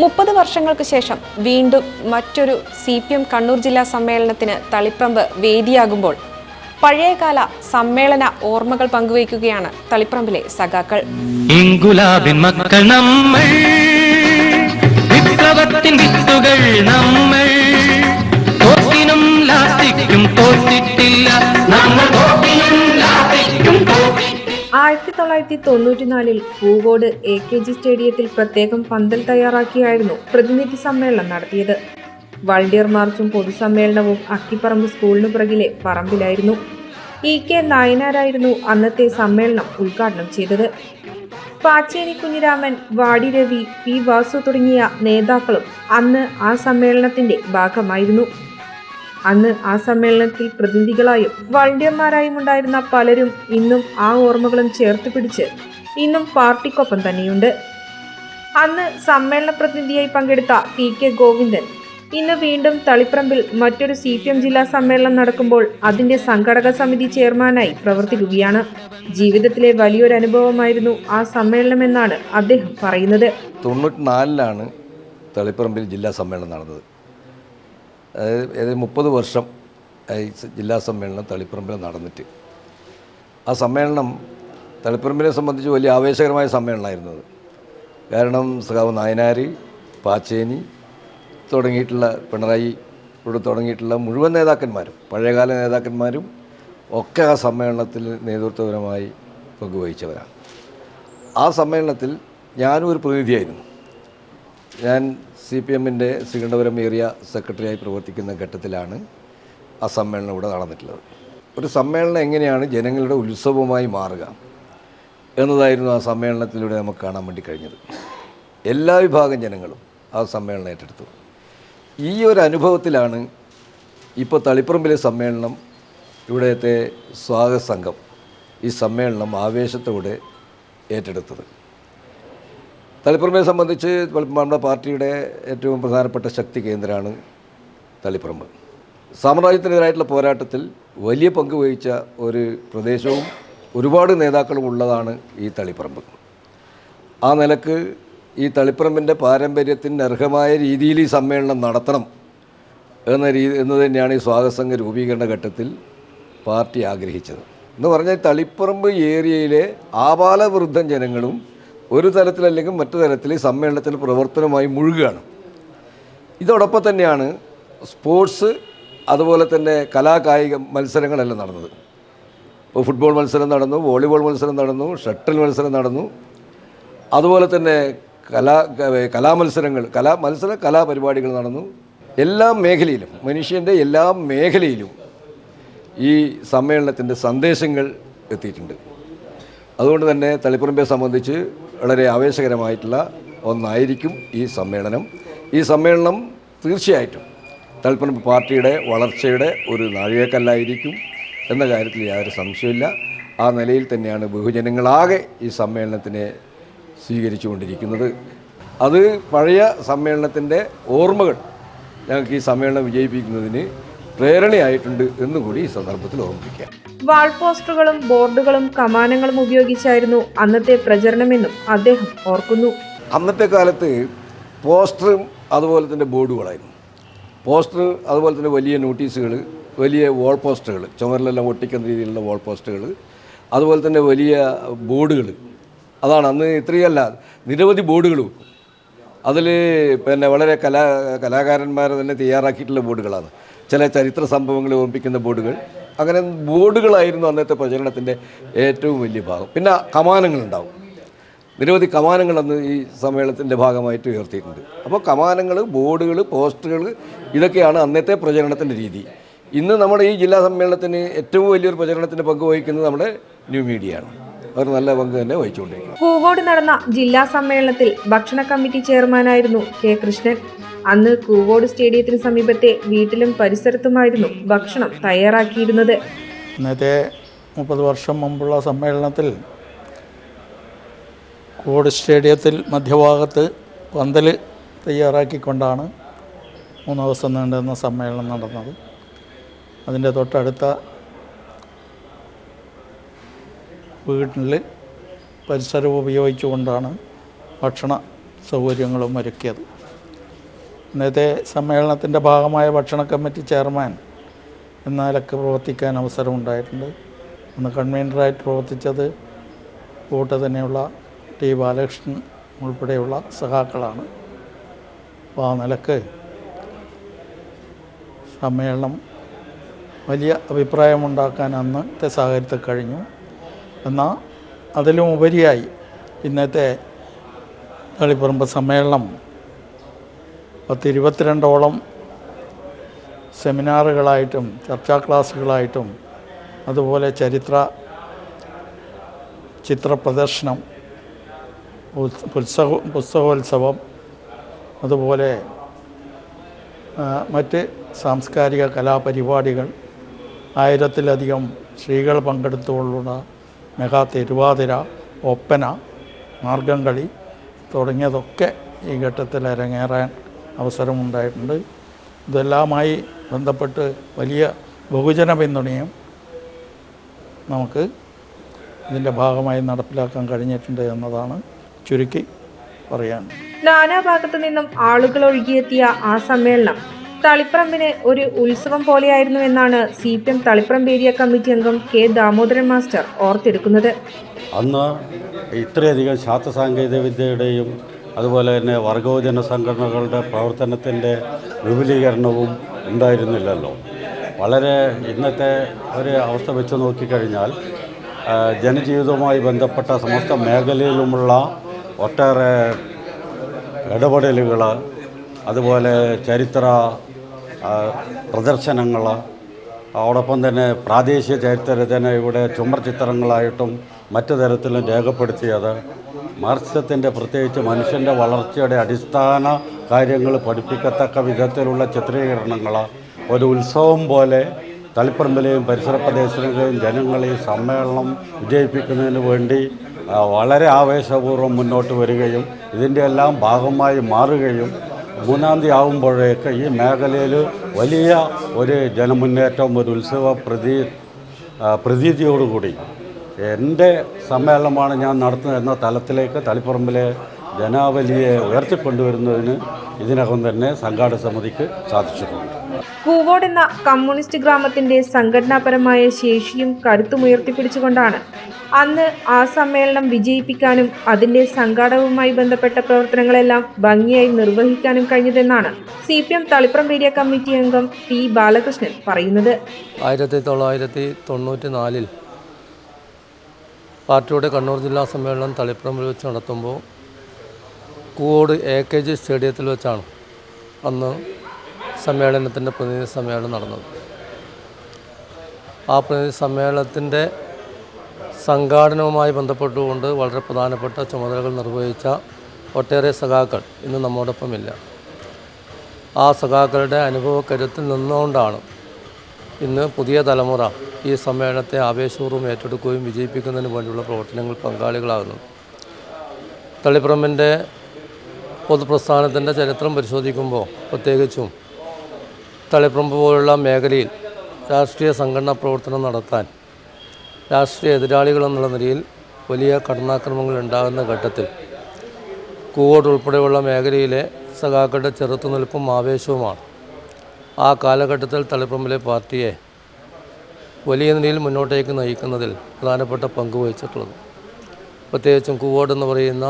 മുപ്പത് വർഷങ്ങൾക്ക് ശേഷം വീണ്ടും മറ്റൊരു സി പി എം കണ്ണൂർ ജില്ലാ സമ്മേളനത്തിന് തളിപ്പറമ്പ് വേദിയാകുമ്പോൾ പഴയകാല സമ്മേളന ഓർമ്മകൾ പങ്കുവയ്ക്കുകയാണ് തളിപ്പറമ്പിലെ സഖാക്കൾ. മക്കൾ നമ്മൾ നമ്മൾ. തോക്കിനും ലാത്തിക്കും ആയിരത്തി തൊള്ളായിരത്തി തൊണ്ണൂറ്റിനാലിൽ പൂവോട് എ കെ ജി സ്റ്റേഡിയത്തിൽ പ്രത്യേകം പന്തൽ തയ്യാറാക്കിയായിരുന്നു പ്രതിനിധി സമ്മേളനം നടത്തിയത്. വളണ്ടിയർ മാർച്ചും പൊതുസമ്മേളനവും അക്കിപ്പറമ്പ് സ്കൂളിനു പിറകിലെ പറമ്പിലായിരുന്നു. ഇ കെ നായനാരായിരുന്നു അന്നത്തെ സമ്മേളനം ഉദ്ഘാടനം ചെയ്തത്. പാച്ചേനി കുഞ്ഞിരാമൻ വാടി രവി പി വാസു തുടങ്ങിയ നേതാക്കളും അന്ന് ആ സമ്മേളനത്തിന്റെ ഭാഗമായിരുന്നു. അന്ന് ആ സമ്മേളനത്തിൽ പ്രതിനിധികളായും വളണ്ടിയന്മാരായും ഉണ്ടായിരുന്ന പലരും ഇന്നും ആ ഓർമ്മകളും ചേർത്ത് പിടിച്ച് ഇന്നും പാർട്ടിക്കൊപ്പം തന്നെയുണ്ട്. അന്ന് സമ്മേളന പ്രതിനിധിയായി പങ്കെടുത്ത പി കെ ഗോവിന്ദൻ ഇന്ന് വീണ്ടും തളിപ്പറമ്പിൽ മറ്റൊരു സി പി എം ജില്ലാ സമ്മേളനം നടക്കുമ്പോൾ അതിന്റെ സംഘടക സമിതി ചെയർമാനായി പ്രവർത്തിക്കുകയാണ്. ജീവിതത്തിലെ വലിയൊരു അനുഭവമായിരുന്നു ആ സമ്മേളനം എന്നാണ് അദ്ദേഹം പറയുന്നത്. തൊണ്ണൂറ്റിനാലിലാണ് തളിപ്പറമ്പിൽ ജില്ലാ സമ്മേളനം നടന്നത്. ഏതാണ്ട് മുപ്പത് വർഷം ജില്ലാ സമ്മേളനം തളിപ്പറമ്പിൽ നടന്നിട്ട്. ആ സമ്മേളനം തളിപ്പറമ്പിനെ സംബന്ധിച്ച് വലിയ ആവേശകരമായ സമ്മേളനമായിരുന്നത് കാരണം സഖാവ് നായനാർ പാച്ചേനി തുടങ്ങിയിട്ടുള്ള പിണറായി ഇവിടെ തുടങ്ങിയിട്ടുള്ള മുഴുവൻ നേതാക്കന്മാരും പഴയകാല നേതാക്കന്മാരും ഒക്കെ ആ സമ്മേളനത്തിൽ നേതൃത്വപരമായി പങ്കുവഹിച്ചവരാണ്. ആ സമ്മേളനത്തിൽ ഞാനും ഒരു പ്രതിനിധിയായിരുന്നു. ഞാൻ സി പി എമ്മിന്റെ ശ്രീകണ്ഠപുരം ഏരിയ സെക്രട്ടറിയായി പ്രവർത്തിക്കുന്ന ഘട്ടത്തിലാണ് ആ സമ്മേളനം ഇവിടെ നടന്നിട്ടുള്ളത്. ഒരു സമ്മേളനം എങ്ങനെയാണ് ജനങ്ങളുടെ ഉത്സവമായി മാറുക എന്നതായിരുന്നു ആ സമ്മേളനത്തിലൂടെ നമുക്ക് കാണാൻ വേണ്ടി കഴിഞ്ഞത്. എല്ലാ വിഭാഗം ജനങ്ങളും ആ സമ്മേളനം ഏറ്റെടുത്തു. ഈ ഒരു അനുഭവത്തിലാണ് ഇപ്പോൾ തളിപ്പറമ്പിലെ സമ്മേളനം ഇവിടുത്തെ സ്വാഗത സംഘം ഈ സമ്മേളനം ആവേശത്തോടെ ഏറ്റെടുത്തത്. തളിപ്പറമ്പിനെ സംബന്ധിച്ച് നമ്മുടെ പാർട്ടിയുടെ ഏറ്റവും പ്രധാനപ്പെട്ട ശക്തി കേന്ദ്രമാണ് തളിപ്പറമ്പ്. സാമ്രാജ്യത്തിനെതിരായിട്ടുള്ള പോരാട്ടത്തിൽ വലിയ പങ്ക് വഹിച്ച ഒരു പ്രദേശവും ഒരുപാട് നേതാക്കളും ഉള്ളതാണ് ഈ തളിപ്പറമ്പ്. ആ നിലയ്ക്ക് ഈ തളിപ്പറമ്പിന്റെ പാരമ്പര്യത്തിന് അർഹമായ രീതിയിൽ ഈ സമ്മേളനം നടത്തണം എന്ന രീതി എന്ന് തന്നെയാണ് ഈ സ്വാഗതസംഘ രൂപീകരണ ഘട്ടത്തിൽ പാർട്ടി ആഗ്രഹിച്ചത്. എന്ന് പറഞ്ഞാൽ തളിപ്പറമ്പ് ഏരിയയിലെ ആപാലവൃദ്ധം ജനങ്ങളും ഒരു തരത്തിലല്ലെങ്കിൽ മറ്റു തരത്തിൽ സമ്മേളനത്തിന്റെ പ്രവർത്തനമായി മുഴുകുകയാണ്. ഇതോടൊപ്പം തന്നെയാണ് സ്പോർട്സ് അതുപോലെ തന്നെ കലാകായിക മത്സരങ്ങളെല്ലാം നടന്നത്. ഇപ്പോൾ ഫുട്ബോൾ മത്സരം നടന്നു വോളിബോൾ മത്സരം നടന്നു ഷട്ടിൽ മത്സരം നടന്നു. അതുപോലെ തന്നെ കലാ കലാമത്സരങ്ങൾ കലാ മത്സര കലാപരിപാടികൾ നടന്നു. എല്ലാ മേഖലയിലും മനുഷ്യന്റെ എല്ലാ മേഖലയിലും ഈ സമ്മേളനത്തിന്റെ സന്ദേശങ്ങൾ എത്തിയിട്ടുണ്ട്. അതുകൊണ്ട് തന്നെ തളിപ്പറമ്പെ സംബന്ധിച്ച് വളരെ ആവേശകരമായിട്ടുള്ള ഒന്നായിരിക്കും ഈ സമ്മേളനം. ഈ സമ്മേളനം തീർച്ചയായിട്ടും തളിപ്പറമ്പ് പാർട്ടിയുടെ വളർച്ചയുടെ ഒരു നാഴികക്കല്ലായിരിക്കും എന്ന കാര്യത്തിൽ യാതൊരു സംശയമില്ല ആ നിലയിൽ തന്നെയാണ് ബഹുജനങ്ങളാകെ ഈ സമ്മേളനത്തിനെ സ്വീകരിച്ചുകൊണ്ടിരിക്കുന്നത്. അത് പഴയ സമ്മേളനത്തിന്റെ ഓർമ്മകൾ ഞങ്ങൾക്ക് ഈ സമ്മേളനം വിജയിപ്പിക്കുന്നതിന് പ്രേരണയായിട്ടുണ്ട് എന്നുകൂടി ഈ സന്ദർഭത്തിൽ ഓർമ്മിപ്പിക്കാം. വാൾ പോസ്റ്ററുകളും ബോർഡുകളും കമാനങ്ങളും ഉപയോഗിച്ചായിരുന്നു അന്നത്തെ പ്രചരണമെന്നും അദ്ദേഹം ഓർക്കുന്നു. അന്നത്തെ കാലത്ത് പോസ്റ്ററും അതുപോലെ തന്നെ ബോർഡുകളായിരുന്നു. പോസ്റ്റർ അതുപോലെ തന്നെ വലിയ നോട്ടീസുകൾ വലിയ വാൾ പോസ്റ്ററുകൾ ചുമരിലെല്ലാം ഒട്ടിക്കുന്ന രീതിയിലുള്ള വാൾ പോസ്റ്ററുകൾ അതുപോലെ തന്നെ വലിയ ബോർഡുകൾ അതാണ് അന്ന് ഇത്രയല്ല നിരവധി ബോർഡുകൾ വെക്കും അതിൽ പിന്നെ വളരെ കലാ കലാകാരന്മാരെ തന്നെ തയ്യാറാക്കിയിട്ടുള്ള ബോർഡുകളാണ്. ചില ചരിത്ര സംഭവങ്ങൾ ഓർമ്മിപ്പിക്കുന്ന ബോർഡുകൾ. അങ്ങനെ ബോർഡുകളായിരുന്നു അന്നത്തെ പ്രചരണത്തിന്റെ ഏറ്റവും വലിയ ഭാഗം. പിന്നെ കമാനങ്ങളുണ്ടാവും. നിരവധി കമാനങ്ങൾ അന്ന് ഈ സമ്മേളനത്തിന്റെ ഭാഗമായിട്ട് ഉയർത്തിയിട്ടുണ്ട്. അപ്പോൾ കമാനങ്ങൾ ബോർഡുകൾ പോസ്റ്ററുകൾ ഇതൊക്കെയാണ് അന്നത്തെ പ്രചരണത്തിന്റെ രീതി. ഇന്ന് നമ്മുടെ ഈ ജില്ലാ സമ്മേളനത്തിന് ഏറ്റവും വലിയൊരു പ്രചരണത്തിന് പങ്ക് വഹിക്കുന്നത് നമ്മുടെ ന്യൂ മീഡിയയാണ്. അവർ നല്ല പങ്ക് തന്നെ വഹിച്ചുകൊണ്ടിരിക്കുന്നത് പൂവോട് നടന്ന ജില്ലാ സമ്മേളനത്തിൽ ഭക്ഷണ കമ്മിറ്റി ചെയർമാനായിരുന്നു കെ കൃഷ്ണൻ. അന്ന് കൂവോട് സ്റ്റേഡിയത്തിന് സമീപത്തെ വീട്ടിലും പരിസരത്തുമായിരുന്നു ഭക്ഷണം തയ്യാറാക്കിയിരുന്നത്. ഇന്നത്തെ മുപ്പത് വർഷം മുമ്പുള്ള സമ്മേളനത്തിൽ കൂവോട് സ്റ്റേഡിയത്തിൽ മധ്യഭാഗത്ത് പന്തൽ തയ്യാറാക്കിക്കൊണ്ടാണ് മൂന്ന് ദിവസം നീണ്ടുന്ന സമ്മേളനം നടന്നത്. അതിന്റെ തൊട്ടടുത്ത വീട്ടിൽ പരിസരം ഉപയോഗിച്ചുകൊണ്ടാണ് ഭക്ഷണ സൗകര്യങ്ങളും ഒരുക്കിയത്. ഇന്നത്തെ സമ്മേളനത്തിന്റെ ഭാഗമായ ഭക്ഷണ കമ്മിറ്റി ചെയർമാൻ എന്ന നിലയ്ക്ക് പ്രവർത്തിക്കാൻ അവസരമുണ്ടായിട്ടുണ്ട്. അന്ന് കൺവീനറായിട്ട് പ്രവർത്തിച്ചത് കൂട്ട് തന്നെയുള്ള ടി ബാലകൃഷ്ണൻ ഉൾപ്പെടെയുള്ള സഹാക്കളാണ് അപ്പോൾ ആ നിലയ്ക്ക് സമ്മേളനം വലിയ അഭിപ്രായമുണ്ടാക്കാൻ അന്നത്തെ സാഹചര്യത്തിൽ കഴിഞ്ഞു. എന്നാൽ അതിലുമുപരിയായി ഇന്നത്തെ തളിപ്പറമ്പ് സമ്മേളനം പത്ത് ഇരുപത്തിരണ്ടോളം സെമിനാറുകളായിട്ടും ചർച്ചാ ക്ലാസ്സുകളായിട്ടും അതുപോലെ ചരിത്ര ചിത്ര പ്രദർശനം പുസ്തക പുസ്തകോത്സവം അതുപോലെ മറ്റ് സാംസ്കാരിക കലാപരിപാടികൾ. ആയിരത്തിലധികം സ്ത്രീകൾ പങ്കെടുത്തുകൊണ്ടുള്ള മെഗാ തിരുവാതിര ഒപ്പന മാർഗംകളി തുടങ്ങിയതൊക്കെ ഈ ഘട്ടത്തിൽ അരങ്ങേറാൻ അവസരമുണ്ടായിട്ടുണ്ട്. ഇതെല്ലാമായി ബന്ധപ്പെട്ട് വലിയ ബഹുജന പിന്തുണയും നമുക്ക് ഇതിന്റെ ഭാഗമായി നടപ്പിലാക്കാൻ കഴിഞ്ഞിട്ടുണ്ട് എന്നതാണ് ചുരുക്കി പറയാൻ. നാനാഭാഗത്തു നിന്നും ആളുകൾ ഒഴുകിയെത്തിയ ആ സമ്മേളനം തളിപ്പറമ്പിന് ഒരു ഉത്സവം പോലെയായിരുന്നു എന്നാണ് C P M Taliparamba area committee അംഗം കെ ദാമോദരൻ മാസ്റ്റർ ഓർത്തെടുക്കുന്നത്. അന്ന് ഇത്രയധികം ശാസ്ത്ര സാങ്കേതിക വിദ്യയുടെയും അതുപോലെ തന്നെ വർഗോജന സംഘടനകളുടെ പ്രവർത്തനത്തിന്റെ വിപുലീകരണവും ഉണ്ടായിരുന്നില്ലല്ലോ. വളരെ ഇന്നത്തെ ഒരു അവസ്ഥ വെച്ച് നോക്കിക്കഴിഞ്ഞാൽ ജനജീവിതവുമായി ബന്ധപ്പെട്ട സമസ്ത മേഖലയിലുമുള്ള ഒട്ടേറെ ഇടപെടലുകൾ അതുപോലെ ചരിത്ര പ്രദർശനങ്ങൾ അതോടൊപ്പം തന്നെ പ്രാദേശിക ചരിത്രത്തിനെ ഇവിടെ ചുമർ ചിത്രങ്ങളായിട്ടും മറ്റു തരത്തിലും രേഖപ്പെടുത്തിയത് മാർക്സത്തിന്റെ പ്രത്യേകിച്ച് മനുഷ്യന്റെ വളർച്ചയുടെ അടിസ്ഥാന കാര്യങ്ങൾ പഠിപ്പിക്കത്തക്ക വിധത്തിലുള്ള ചിത്രീകരണങ്ങൾ ഒരു ഉത്സവം പോലെ തളിപ്പറമ്പിലെയും പരിസര പ്രദേശങ്ങളിലെയും ജനങ്ങളെയും സമ്മേളനം വിജയിപ്പിക്കുന്നതിന് വേണ്ടി വളരെ ആവേശപൂർവം മുന്നോട്ട് വരികയും ഇതിന്റെ എല്ലാം ഭാഗമായി മാറുകയും മൂന്നാം തീയതി ആകുമ്പോഴേക്ക് ഈ മേഖലയിൽ വലിയ ഒരു ജനമുന്നേറ്റം ഒരു ഉത്സവ പ്രതീ പ്രതീതിയോടുകൂടി എന്റെ സമ്മേളനമാണ് ഞാൻ നടത്തുന്നത് എന്ന തലത്തിലേക്ക് തളിപ്പറമ്പിലെ ജനാവലിയെ ഉയർത്തിക്കൊണ്ടുവരുന്നതിന് ഇതിനകം തന്നെ സംഘാടക സമിതിക്ക് സാധിച്ചിട്ടുണ്ട്. കൂവോട് എന്ന കമ്മ്യൂണിസ്റ്റ് ഗ്രാമത്തിന്റെ സംഘടനാപരമായ ശേഷിയും കരുത്തും ഉയർത്തിപ്പിടിച്ചുകൊണ്ടാണ് അന്ന് ആ സമ്മേളനം വിജയിപ്പിക്കാനും അതിന്റെ സംഘാടകവുമായി ബന്ധപ്പെട്ട പ്രവർത്തനങ്ങളെല്ലാം ഭംഗിയായി നിർവഹിക്കാനും കഴിഞ്ഞതെന്നാണ് C P M Thalippuram area committee അംഗം പി ബാലകൃഷ്ണൻ പറയുന്നത്. ആയിരത്തി തൊള്ളായിരത്തി തൊണ്ണൂറ്റി നാലിൽ പാർട്ടിയുടെ കണ്ണൂർ ജില്ലാ സമ്മേളനം തളിപ്പറമ്പിൽ വെച്ച് നടത്തുമ്പോൾ കൂവോട് എ കെ ജി സ്റ്റേഡിയത്തിൽ വെച്ചാണ് അന്ന് സമ്മേളനത്തിന്റെ പ്രതിനിധി സമ്മേളനം നടന്നത്. ആ പ്രതിനിധി സമ്മേളനത്തിന്റെ സംഘാടനവുമായി ബന്ധപ്പെട്ടുകൊണ്ട് വളരെ പ്രധാനപ്പെട്ട ചുമതലകൾ നിർവഹിച്ച ഒട്ടേറെ സഖാക്കൾ ഇന്ന് നമ്മോടൊപ്പമില്ല. ആ സഖാക്കളുടെ അനുഭവക്കരുത്തിൽ നിന്നുകൊണ്ടാണ് ഇന്ന് പുതിയ തലമുറ ഈ സമ്മേളനത്തെ ആവേശപൂർവം ഏറ്റെടുക്കുകയും വിജയിപ്പിക്കുന്നതിന് വേണ്ടിയുള്ള പ്രവർത്തനങ്ങൾ പങ്കാളികളാകുന്നു. തളിപ്പറമ്പിന്റെ പൊതുപ്രസ്ഥാനത്തിന്റെ ചരിത്രം പരിശോധിക്കുമ്പോൾ പ്രത്യേകിച്ചും തളിപ്പറമ്പ് പോലുള്ള മേഖലയിൽ രാഷ്ട്രീയ സംഘടനാ പ്രവർത്തനം നടത്താൻ രാഷ്ട്രീയ എതിരാളികൾ എന്നുള്ള നിലയിൽ വലിയ കടന്നാക്രമങ്ങൾ ഉണ്ടാകുന്ന ഘട്ടത്തിൽ കൂവോട് ഉൾപ്പെടെയുള്ള മേഖലയിലെ സഖാക്കളുടെ ചെറുത്തുനിൽപ്പും ആവേശവുമാണ്. ആ കാലഘട്ടത്തിൽ തളിപ്പറമ്പിലെ പാർട്ടിയെ വലിയ നിലയിൽ മുന്നോട്ടേക്ക് നയിക്കുന്നതിൽ പ്രധാനപ്പെട്ട പങ്ക് വഹിച്ചിട്ടുള്ളത്. പ്രത്യേകിച്ചും കൂവോട് എന്ന് പറയുന്ന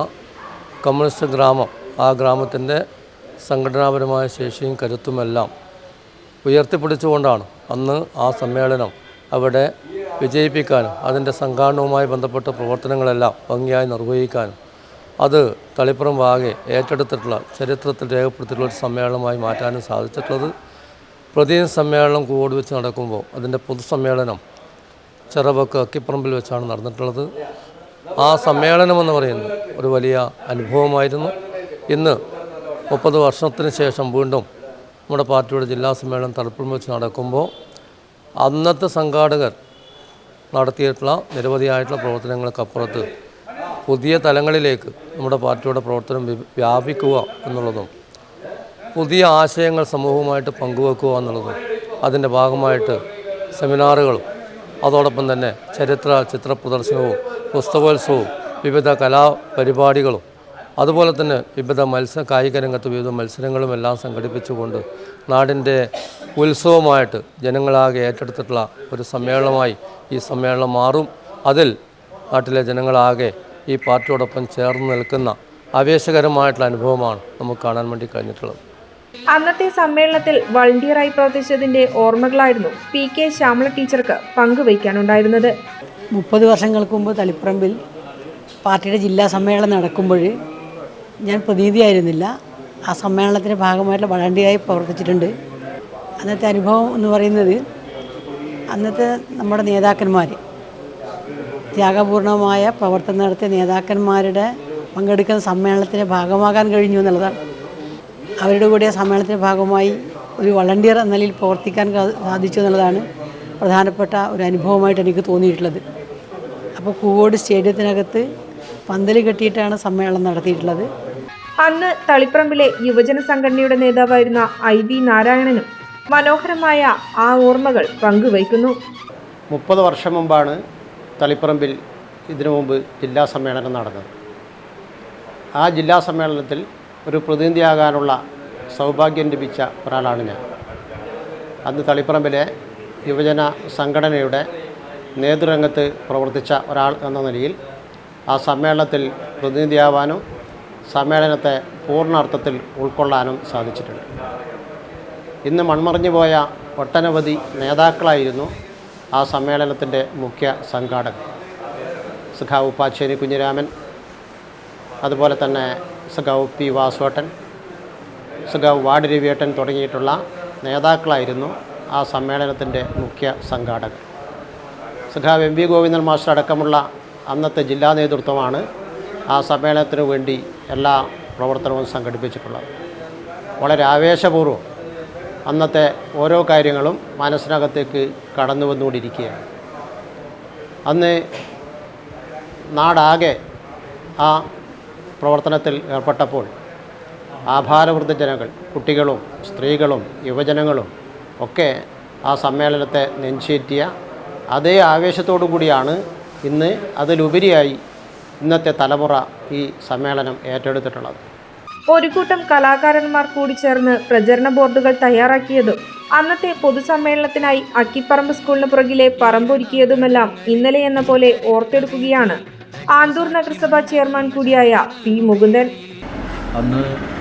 കമ്മ്യൂണിസ്റ്റ് ഗ്രാമം ആ ഗ്രാമത്തിന്റെ സംഘടനാപരമായ ശേഷിയും കരുത്തുമെല്ലാം ഉയർത്തിപ്പിടിച്ചുകൊണ്ടാണ് അന്ന് ആ സമ്മേളനം അവിടെ വിജയിപ്പിക്കാനും അതിന്റെ സംഘാടനവുമായി ബന്ധപ്പെട്ട പ്രവർത്തനങ്ങളെല്ലാം ഭംഗിയായി നിർവഹിക്കാനും അത് തളിപ്പുറം വാകെ ഏറ്റെടുത്തിട്ടുള്ള ചരിത്രത്തിൽ രേഖപ്പെടുത്തിയിട്ടുള്ള ഒരു സമ്മേളനമായി മാറ്റാനും സാധിച്ചിട്ടുള്ളത് പ്രതിനിധി സമ്മേളനം കൂടി വെച്ച് നടക്കുമ്പോൾ അതിന്റെ പൊതുസമ്മേളനം ചെറവക്ക് അക്കിപ്പറമ്പിൽ വെച്ചാണ് നടന്നിട്ടുള്ളത്. ആ സമ്മേളനം എന്ന് പറയുന്നത് ഒരു വലിയ അനുഭവമായിരുന്നു. ഇന്ന് മുപ്പത് വർഷത്തിന് ശേഷം വീണ്ടും നമ്മുടെ പാർട്ടിയുടെ ജില്ലാ സമ്മേളനം തളിപ്പുറം വെച്ച് നടക്കുമ്പോൾ അന്നത്തെ സംഘാടകർ നടത്തിയിട്ടുള്ള നിരവധിയായിട്ടുള്ള പ്രവർത്തനങ്ങൾക്കപ്പുറത്ത് പുതിയ തലങ്ങളിലേക്ക് നമ്മുടെ പാർട്ടിയുടെ പ്രവർത്തനം വ്യാപിക്കുക എന്നുള്ളതും പുതിയ ആശയങ്ങൾ സമൂഹവുമായിട്ട് പങ്കുവെക്കുക എന്നുള്ളതും അതിന്റെ ഭാഗമായിട്ട് സെമിനാറുകളും അതോടൊപ്പം തന്നെ ചരിത്ര ചിത്ര പ്രദർശനവും പുസ്തകോത്സവവും വിവിധ കലാപരിപാടികളും അതുപോലെ തന്നെ വിവിധ മത്സ കായിക രംഗത്ത് വിവിധ മത്സരങ്ങളും എല്ലാം സംഘടിപ്പിച്ചുകൊണ്ട് നാടിന്റെ ഉത്സവമായിട്ട് ജനങ്ങളാകെ ഏറ്റെടുത്തിട്ടുള്ള ഒരു സമ്മേളനമായി ഈ സമ്മേളനം മാറും. അതിൽ നാട്ടിലെ ജനങ്ങളാകെ ഈ പാർട്ടിയോടൊപ്പം ചേർന്ന് നിൽക്കുന്ന ആവേശകരമായിട്ടുള്ള അനുഭവമാണ് നമുക്ക് കാണാൻ വേണ്ടി കഴിഞ്ഞിട്ടുള്ളത്. അന്നത്തെ സമ്മേളനത്തിൽ വളണ്ടിയറായി പ്രവർത്തിച്ചതിന്റെ ഓർമ്മകളായിരുന്നു പി കെ ശ്യാമള ടീച്ചർക്ക് പങ്കുവയ്ക്കാനുണ്ടായിരുന്നത്. മുപ്പത് വർഷങ്ങൾക്ക് മുമ്പ് തളിപ്പറമ്പിൽ പാർട്ടിയുടെ ജില്ലാ സമ്മേളനം നടക്കുമ്പോൾ ഞാൻ പ്രതിനിധിയായിരുന്നില്ല ആ സമ്മേളനത്തിന്റെ ഭാഗമായിട്ട് വളണ്ടിയായി പ്രവർത്തിച്ചിട്ടുണ്ട്. അന്നത്തെ അനുഭവം എന്ന് പറയുന്നത് അന്നത്തെ നമ്മുടെ നേതാക്കന്മാർ ത്യാഗപൂർണമായ പ്രവർത്തനം നടത്തിയ നേതാക്കന്മാരുടെ പങ്കെടുക്കുന്ന സമ്മേളനത്തിന്റെ ഭാഗമാകാൻ കഴിഞ്ഞു എന്നുള്ളതാണ്. അവരുടെ കൂടെ ആ സമ്മേളനത്തിന്റെ ഭാഗമായി ഒരു വളണ്ടിയർ എന്ന നിലയിൽ പ്രവർത്തിക്കാൻ സാധിച്ചു എന്നുള്ളതാണ് പ്രധാനപ്പെട്ട ഒരു അനുഭവമായിട്ട് എനിക്ക് തോന്നിയിട്ടുള്ളത്. അപ്പോൾ കൂവോട് സ്റ്റേഡിയത്തിനകത്ത് പന്തൽ കെട്ടിയിട്ടാണ് സമ്മേളനം നടത്തിയിട്ടുള്ളത്. അന്ന് തളിപ്പറമ്പിലെ യുവജന സംഘടനയുടെ നേതാവായിരുന്ന ഐ വി നാരായണനും മനോഹരമായ ആ ഓർമ്മകൾ പങ്കുവയ്ക്കുന്നു. മുപ്പത് വർഷം മുമ്പാണ് തളിപ്പറമ്പിൽ ഇതിനു മുമ്പ് ജില്ലാ സമ്മേളനം നടന്നത്. ആ ജില്ലാ സമ്മേളനത്തിൽ ഒരു പ്രതിനിധിയാകാനുള്ള സൗഭാഗ്യം ലഭിച്ച ഒരാളാണ് ഞാൻ. അന്ന് തളിപ്പറമ്പിലെ യുവജന സംഘടനയുടെ നേതൃരംഗത്ത് പ്രവർത്തിച്ച ഒരാൾ എന്ന നിലയിൽ ആ സമ്മേളനത്തിൽ പ്രതിനിധിയാവാനും സമ്മേളനത്തെ പൂർണാർത്ഥത്തിൽ ഉൾക്കൊള്ളാനും സാധിച്ചിട്ടുണ്ട്. ഇന്ന് മൺമറിഞ്ഞു പോയ ഒട്ടനവധി നേതാക്കളായിരുന്നു ആ സമ്മേളനത്തിന്റെ മുഖ്യ സംഘാടകർ. സഖാവ് പാച്ചേരി കുഞ്ഞിരാമൻ അതുപോലെ തന്നെ സഖാവ് പി വാസോട്ടൻ വാർഡ് രവിയേട്ടൻ തുടങ്ങിയിട്ടുള്ള നേതാക്കളായിരുന്നു ആ സമ്മേളനത്തിന്റെ മുഖ്യ സംഘാടകർ. സഖാവ് എം വി ഗോവിന്ദൻ മാസ്റ്റർ അടക്കമുള്ള അന്നത്തെ ജില്ലാ നേതൃത്വമാണ് ആ സമ്മേളനത്തിനു വേണ്ടി എല്ലാ പ്രവർത്തനവും സംഘടിപ്പിച്ചിട്ടുള്ളത്. വളരെ ആവേശപൂർവം അന്നത്തെ ഓരോ കാര്യങ്ങളും മനസ്സിനകത്തേക്ക് കടന്നു വന്നുകൊണ്ടിരിക്കുകയാണ് അന്ന് നാടാകെ ആ പ്രവർത്തനത്തിൽ ഏർപ്പെട്ടപ്പോൾ ആഭാരവൃദ്ധ ജനങ്ങൾ കുട്ടികളും സ്ത്രീകളും യുവജനങ്ങളും ഒക്കെ ആ സമ്മേളനത്തെ നെഞ്ചേറ്റിയ അതേ ആവേശത്തോടു കൂടിയാണ് ഇന്ന് അതിലുപരിയായി ഇന്നത്തെ തലമുറ ഈ സമ്മേളനം ഏറ്റെടുത്തിട്ടുള്ളത്. ഒരു കൂട്ടം കലാകാരന്മാർ കൂടി ചേർന്ന് പ്രചരണ ബോർഡുകൾ തയ്യാറാക്കിയതും അന്നത്തെ പൊതുസമ്മേളനത്തിനായി അക്കിപ്പറമ്പ് സ്കൂളിന് പുറകിലെ പറമ്പൊരുക്കിയതുമെല്ലാം ഇന്നലെ എന്ന പോലെ ഓർത്തെടുക്കുകയാണ്. ആന്തൂർ നഗരസഭാ ചെയർമാൻ കൂടിയായ പി മുകുന്ദൻ. അന്ന്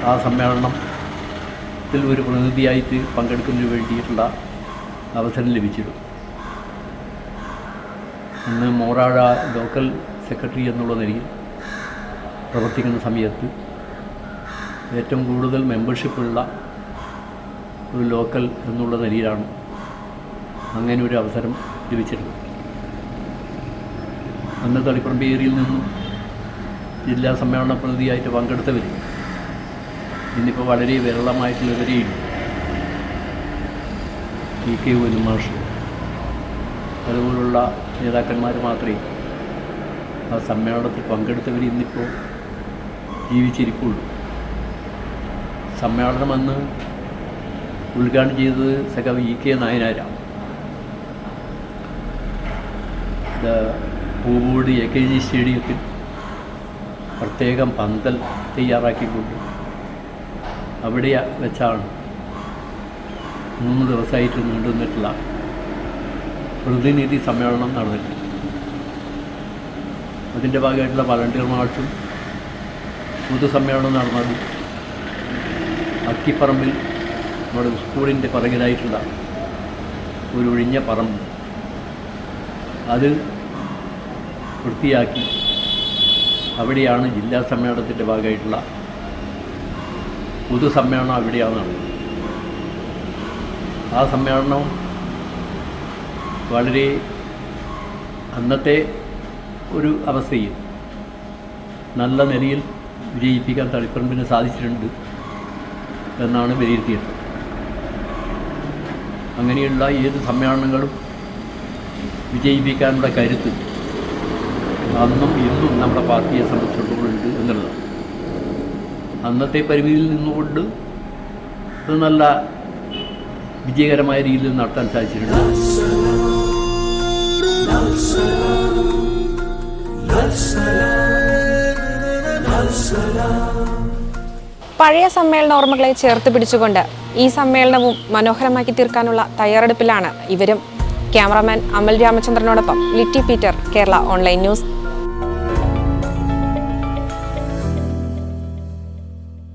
ആ സമ്മേളനത്തിൽ ഒരു പ്രതിനിധിയായിട്ട് പങ്കെടുക്കുന്നതിന് വേണ്ടിയിട്ടുള്ള അവസരം ലഭിച്ചിരുന്നു. അന്ന് മോറാഴ ലോക്കൽ സെക്രട്ടറി എന്നുള്ള നിലയിൽ പ്രവർത്തിക്കുന്ന സമയത്ത് ഏറ്റവും കൂടുതൽ മെമ്പർഷിപ്പുള്ള ഒരു ലോക്കൽ എന്നുള്ള നിലയിലാണ് അങ്ങനെ ഒരു അവസരം ലഭിച്ചിരുന്നത്. അന്ന് തളിപ്പറമ്പ് ഏരിയയിൽ നിന്നും ജില്ലാ സമ്മേളന പ്രതിനിധിയായിട്ട് പങ്കെടുത്തവർ ഇന്നിപ്പോൾ വളരെ വിരളമായിട്ടുള്ളവരെയും ടി കെ ഉന്മാഷ് അതുപോലുള്ള നേതാക്കന്മാർ മാത്രമേ ആ സമ്മേളനത്തിൽ പങ്കെടുത്തവർ ഇന്നിപ്പോൾ ജീവിച്ചിരിക്കുള്ളൂ. സമ്മേളനം അന്ന് ഉദ്ഘാടനം ചെയ്തത് സഖാവ് ഇ കെ നായനാരാണ്. പൂവോട് എ കെ ജി സ്റ്റേഡിയത്തിൽ പ്രത്യേകം പന്തൽ തയ്യാറാക്കിക്കൊണ്ട് അവിടെ വെച്ചാണ്. മൂന്ന് ദിവസമായിട്ട് നീണ്ടുവന്നിട്ടുള്ള പ്രതിനിധി സമ്മേളനം നടന്നിട്ടുണ്ട് അതിന്റെ ഭാഗമായിട്ടുള്ള വളണ്ടിയർ മാർച്ചും പൊതുസമ്മേളനം നടന്നത് അക്കിപ്പറമ്പിൽ നമ്മുടെ സ്കൂളിന്റെ പിറകിലായിട്ടുള്ള ഒരു ഒഴിഞ്ഞ പറമ്പ്. അത് വൃത്തിയാക്കി അവിടെയാണ് ജില്ലാ സമ്മേളനത്തിന്റെ ഭാഗമായിട്ടുള്ള പൊതുസമ്മേളനം അവിടെയാണ് നടന്നത്. ആ സമ്മേളനം വളരെ അന്നത്തെ ഒരു അവസ്ഥയിൽ നല്ല നിലയിൽ വിജയിപ്പിക്കാൻ തളിപ്പറമ്പിന് സാധിച്ചിട്ടുണ്ട് എന്നാണ് വിലയിരുത്തിയത്. അങ്ങനെയുള്ള ഏത് സമ്മേളനങ്ങളും വിജയിപ്പിക്കാനുള്ള കരുത്ത് അന്നും ഇന്നും നമ്മുടെ പാർട്ടിയെ സംബന്ധിച്ചിടത്തോളം ഉണ്ട് എന്നുള്ളതാണ്. അന്നത്തെ പരിമിതിയിൽ നിന്നുകൊണ്ട് അത് നല്ല വിജയകരമായ രീതിയിൽ നടത്താൻ സാധിച്ചിട്ടുണ്ട്. പഴയ സമ്മേളന ഓർമ്മകളെ ചേർത്ത് പിടിച്ചുകൊണ്ട് ഈ സമ്മേളനവും മനോഹരമാക്കി തീർക്കാനുള്ള തയ്യാറെടുപ്പിലാണ് ഇവരും. Cameraman Amal രാമചന്ദ്രനോടൊപ്പം Litty Peter Kerala online news.